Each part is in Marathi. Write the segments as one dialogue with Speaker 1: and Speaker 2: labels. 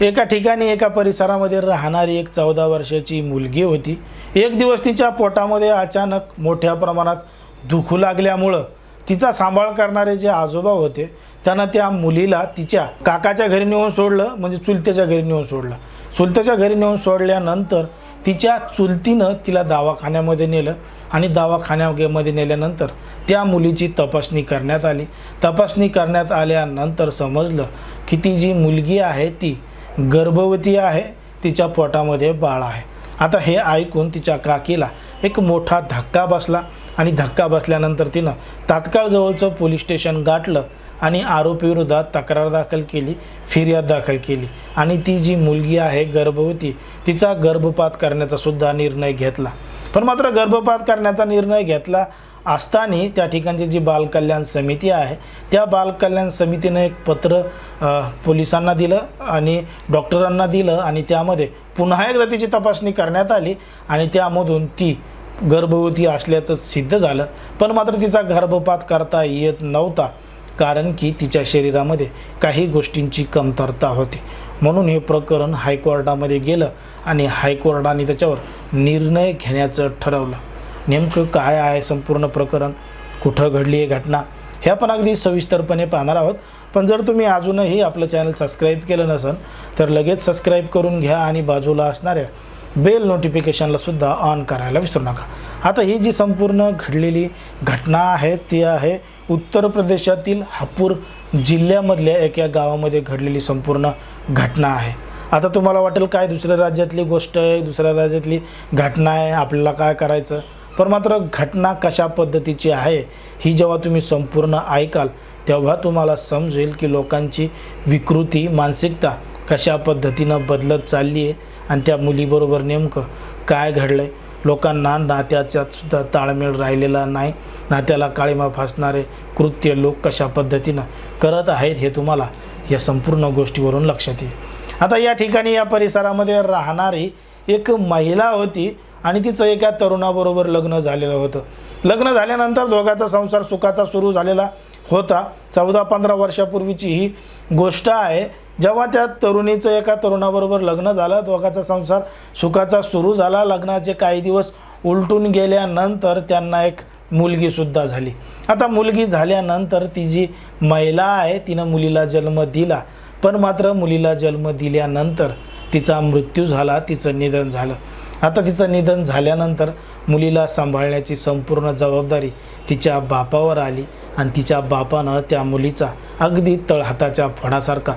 Speaker 1: एका ठिकाणी एका परिसरामध्ये राहणारी एक चौदा वर्षाची मुलगी होती. एक दिवस तिच्या पोटामध्ये अचानक मोठ्या प्रमाणात दुखू लागल्यामुळं तिचा सांभाळ करणारे जे आजोबा होते त्यांना त्या मुलीला तिच्या काकाच्या घरी नेऊन सोडलं म्हणजे चुलत्याच्या घरी नेऊन सोडलं. चुलत्याच्या घरी नेऊन सोडल्यानंतर तिच्या चुलतीनं तिला दवाखान्यामध्ये नेलं आणि दवाखान्यामध्ये नेल्यानंतर त्या मुलीची तपासणी करण्यात आली. तपासणी करण्यात आल्यानंतर समजलं की ती जी मुलगी आहे ती गर्भवती आहे तिच्या पोटामध्ये बाळ आहे. आता हे ऐकून तिच्या काकीला एक मोठा धक्का बसला आणि धक्का बसल्यानंतर तिनं तात्काळ जवळचं पोलीस स्टेशन गाठलं आणि आरोपीविरोधात तक्रार दाखल केली फिर्याद दाखल केली. आणि ती जी मुलगी आहे गर्भवती तिचा गर्भपात करण्याचा सुद्धा निर्णय घेतला. पण मात्र गर्भपात करण्याचा निर्णय घेतला असताना त्या ठिकाणची जी बालकल्याण समिती आहे त्या बालकल्याण समितीनं एक पत्र पोलिसांना दिलं आणि डॉक्टरांना दिलं आणि त्यामध्ये पुन्हा एकदा तिची तपासणी करण्यात आली आणि त्यामधून ती गर्भवती असल्याचं सिद्ध झालं. पण मात्र तिचा गर्भपात करता येत नव्हता कारण की तिच्या शरीरामध्ये काही गोष्टींची कमतरता होती. म्हणून हे प्रकरण हायकोर्टामध्ये गेलं आणि हायकोर्टाने त्याच्यावर निर्णय घेण्याचं ठरवलं. नेमकं काय आहे संपूर्ण प्रकरण? कुठं घडली आहे घटना? हे आपण अगदी सविस्तरपणे पाहणार आहोत. पण जर तुम्ही अजूनही आपलं चॅनल सबस्क्राईब केलं नसेल तर लगेच सबस्क्राईब करून घ्या आणि बाजूला असणाऱ्या बेल नोटिफिकेशनला सुद्धा ऑन करायला विसरू नका. आता ही जी संपूर्ण घडलेली घटना आहे ती आहे उत्तर प्रदेशातील हापूर जिल्ह्यामधल्या एका गावामध्ये घडलेली संपूर्ण घटना आहे. आता तुम्हाला वाटेल काय दुसऱ्या राज्यातली गोष्ट आहे दुसऱ्या राज्यातली घटना आहे आपल्याला काय करायचं? पण मात्र घटना कशा पद्धतीची आहे ही जेव्हा तुम्ही संपूर्ण ऐकाल तेव्हा तुम्हाला समजेल की लोकांची विकृती मानसिकता कशा पद्धतीनं बदलत चालली आहे आणि त्या मुलीबरोबर नेमकं काय घडलं आहे लोकांना नात्याच्यात सुद्धा ताळमेळ राहिलेला नाही. नात्याला काळीमा फासणारे कृत्य लोक कशा पद्धतीनं करत आहेत हे तुम्हाला या संपूर्ण गोष्टीवरून लक्षात येईल. आता या ठिकाणी या परिसरामध्ये राहणारी एक महिला होती. आणि तिचं एका तरुणाबरोबर लग्न झालेलं होतं. लग्न झाल्यानंतर दोघाचा संसार सुखाचा सुरू झालेला होता. चौदा पंधरा वर्षापूर्वीची ही गोष्ट आहे. जेव्हा त्या तरुणीचं एका तरुणाबरोबर लग्न झालं दोघाचा संसार सुखाचा सुरू झाला. लग्नाचे काही दिवस उलटून गेल्यानंतर त्यांना एक मुलगीसुद्धा झाली. आता मुलगी झाल्यानंतर ती जी महिला आहे तिनं मुलीला जन्म दिला. पण मात्र मुलीला जन्म दिल्यानंतर तिचा मृत्यू झाला तिचं निधन झालं. आता तिचं निधन झाल्यानंतर मुलीला सांभाळण्याची संपूर्ण जबाबदारी तिच्या बापावर आली आणि तिच्या बापानं त्या मुलीचा अगदी तळहाताच्या फडासारखा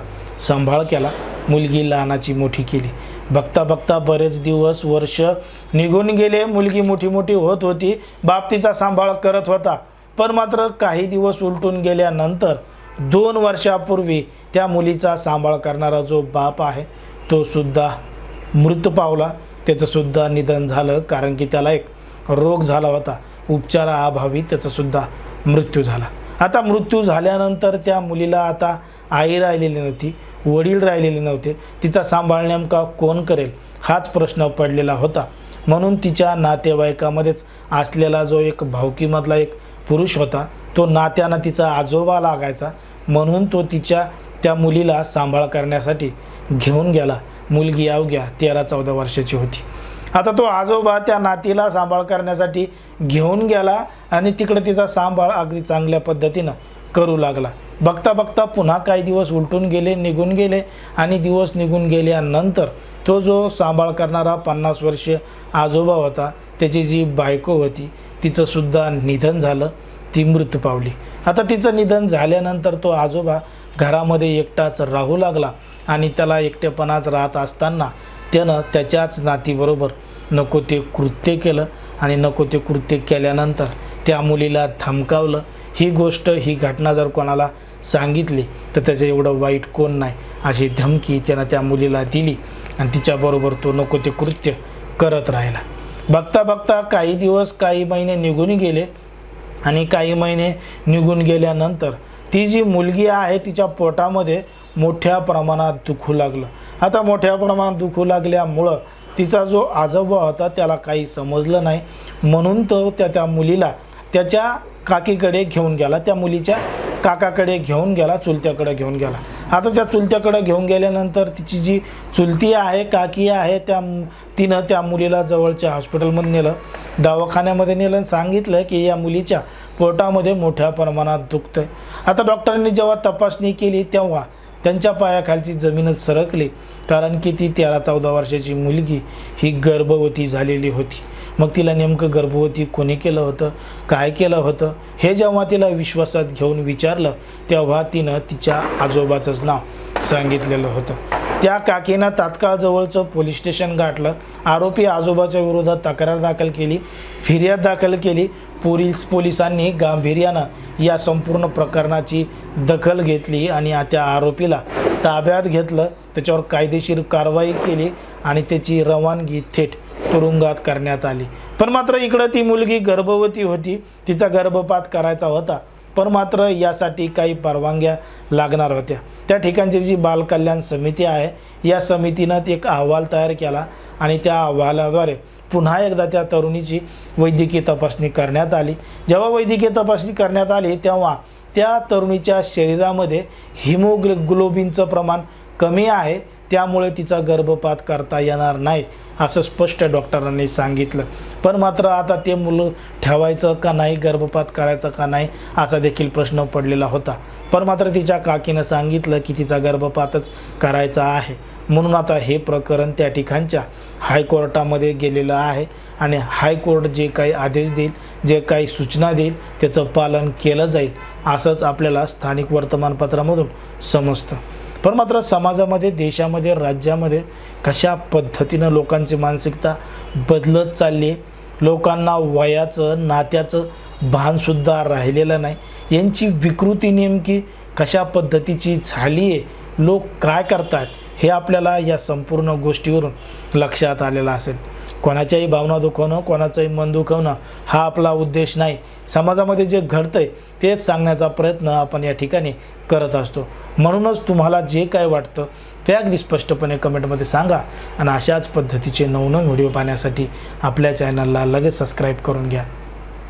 Speaker 1: सांभाळ केला. मुलगी लहानाची मोठी केली. बघता बघता बरेच दिवस वर्ष निघून गेले. मुलगी मोठी मोठी होत होती. बाप तिचा सांभाळ करत होता. पण मात्र काही दिवस उलटून गेल्यानंतर दोन वर्षापूर्वी त्या मुलीचा सांभाळ करणारा जो बाप आहे तो सुद्धा मृत पावला. त्याचंसुद्धा निधन झालं कारण की त्याला एक रोग झाला होता. उपचाराअभावी त्याचासुद्धा मृत्यू झाला. आता मृत्यू झाल्यानंतर त्या मुलीला आता आई राहिलेली नव्हती वडील राहिलेले नव्हते. तिचा सांभाळ नेमका कोण करेल हाच प्रश्न पडलेला होता. म्हणून तिच्या नातेवाईकामध्येच असलेला जो एक भावकीमधला एक पुरुष होता तो नात्यानं तिचा आजोबा लागायचा. म्हणून तो तिच्या त्या मुलीला सांभाळ करण्यासाठी घेऊन गेला. मुलगी अवघ्या तेरा चौदा वर्षाची होती. आता तो आजोबा त्या नातीला सांभाळ करण्यासाठी घेऊन गेला आणि तिकडे तिचा सांभाळ अगदी चांगल्या पद्धतीनं करू लागला. बघता बघता पुन्हा काही दिवस उलटून गेले निघून गेले आणि दिवस निघून गेल्यानंतर तो जो सांभाळ करणारा पन्नास वर्ष आजोबा होता त्याची जी बायको होती तिचंसुद्धा निधन झालं ती मृत्यू पावली. आता तिचं निधन झाल्यानंतर तो आजोबा घरामध्ये एकटाच राहू लागला आणि त्याला एकटेपणाच राहत असताना त्यानं त्याच्याच नातीबरोबर नको ते कृत्य केलं आणि नको ते कृत्य केल्यानंतर त्या मुलीला धमकावलं. ही गोष्ट ही घटना जर कोणाला सांगितली तर त्याचं एवढं वाईट कोण नाही अशी धमकी त्यानं त्या मुलीला दिली आणि तिच्याबरोबर तो नको ते कृत्य करत राहिला. बघता बघता काही दिवस काही महिने निघून गेले आणि काही महिने निघून गेल्यानंतर ती जी मुलगी आहे तिच्या पोटामध्ये मोठ्या प्रमाणात दुखू लागलं. आता मोठ्या प्रमाणात दुखू लागल्यामुळं तिचा जो आजोबा होता त्याला काही समजलं नाही. म्हणून तो त्या त्या मुलीला त्याच्या काकीकडे घेऊन गेला त्या मुलीच्या काकाकडे घेऊन गेला चुलत्याकडे घेऊन गेला. आता त्या चुलत्याकडे घेऊन गेल्यानंतर तिची जी चुलती आहे काकी आहे त्या तिनं त्या मुलीला जवळच्या हॉस्पिटलमध्ये नेलं दवाखान्यामध्ये नेलं आणि सांगितलं की या मुलीच्या पोटामध्ये मोठ्या प्रमाणात दुखतंय. आता डॉक्टरांनी जेव्हा तपासणी केली तेव्हा त्यांच्या पायाखालची जमीनच सरकली. कारण की ती तेरा चौदा वर्षाची मुलगी ही गर्भवती झालेली होती. मग तिला नेमकं गर्भवती कोणी केलं होतं? काय केलं होतं? हे जेव्हा तिला विश्वासात घेऊन विचारलं तेव्हा तिनं तिच्या आजोबाचंच नाव सांगितलेलं होतं. त्या काकीनं तात्काळ जवळचं पोलीस स्टेशन गाठलं. आरोपी आजोबाच्या विरोधात तक्रार दाखल केली. फिर्याद दाखल केली. पोलीस पोलिसांनी गांभीर्यानं या संपूर्ण प्रकरणाची दखल घेतली आणि त्या आरोपीला ताब्यात घेतलं. त्याच्यावर कायदेशीर कारवाई केली आणि त्याची रवानगी थेट तुरुंगात करण्यात आली. पण मात्र इकडं ती मुलगी गर्भवती होती. तिचा गर्भपात करायचा होता. पण मात्र यासाठी काही परवानग्या लागणार होत्या. त्या ठिकाणची जी बालकल्याण समिती आहे या समितीनं एक अहवाल तयार केला आणि त्या अहवालाद्वारे पुन्हा एकदा त्या तरुणीची वैद्यकीय तपासणी करण्यात आली. जेव्हा वैद्यकीय तपासणी करण्यात आली तेव्हा त्या तरुणीच्या शरीरामध्ये हिमोग्लोबिनचं प्रमाण कमी आहे. त्यामुळे तिचा गर्भपात करता येणार नाही असं स्पष्ट डॉक्टरांनी सांगितलं. पण मात्र आता ते मुलं ठेवायचं का नाही गर्भपात करायचं का नाही असा देखील प्रश्न पडलेला होता. पण मात्र तिच्या काकीनं सांगितलं की तिचा गर्भपातच करायचा आहे. म्हणून आता हे प्रकरण त्या ठिकाणच्या हायकोर्टामध्ये गेलेलं आहे आणि हायकोर्ट जे काही आदेश देईल जे काही सूचना देईल त्याचं पालन केलं जाईल असंच आपल्याला स्थानिक वर्तमानपत्रामधून समजतं. पण मात्र समाजामध्ये देशामध्ये राज्यामध्ये कशा पद्धतीनं लोकांची मानसिकता बदलत चालली आहे लोकांना वयाचं नात्याचं भानसुद्धा राहिलेलं नाही यांची विकृती नेमकी कशा पद्धतीची झाली आहे लोक काय करतात हे आपल्याला या संपूर्ण गोष्टीवरून लक्षात आलेलं असेल. कोणाच्याही भावना दुखवणं कोणाचंही मन दुखवणं हा आपला उद्देश नाही. समाजामध्ये जे घडतं आहे तेच सांगण्याचा प्रयत्न आपण या ठिकाणी करत असतो. म्हणूनच तुम्हाला जे काय वाटतं ते अगदी स्पष्टपणे कमेंटमध्ये सांगा आणि अशाच पद्धतीचे नवनवीन व्हिडिओ पाहण्यासाठी आपल्या चॅनलला लगेच सबस्क्राईब करून घ्या.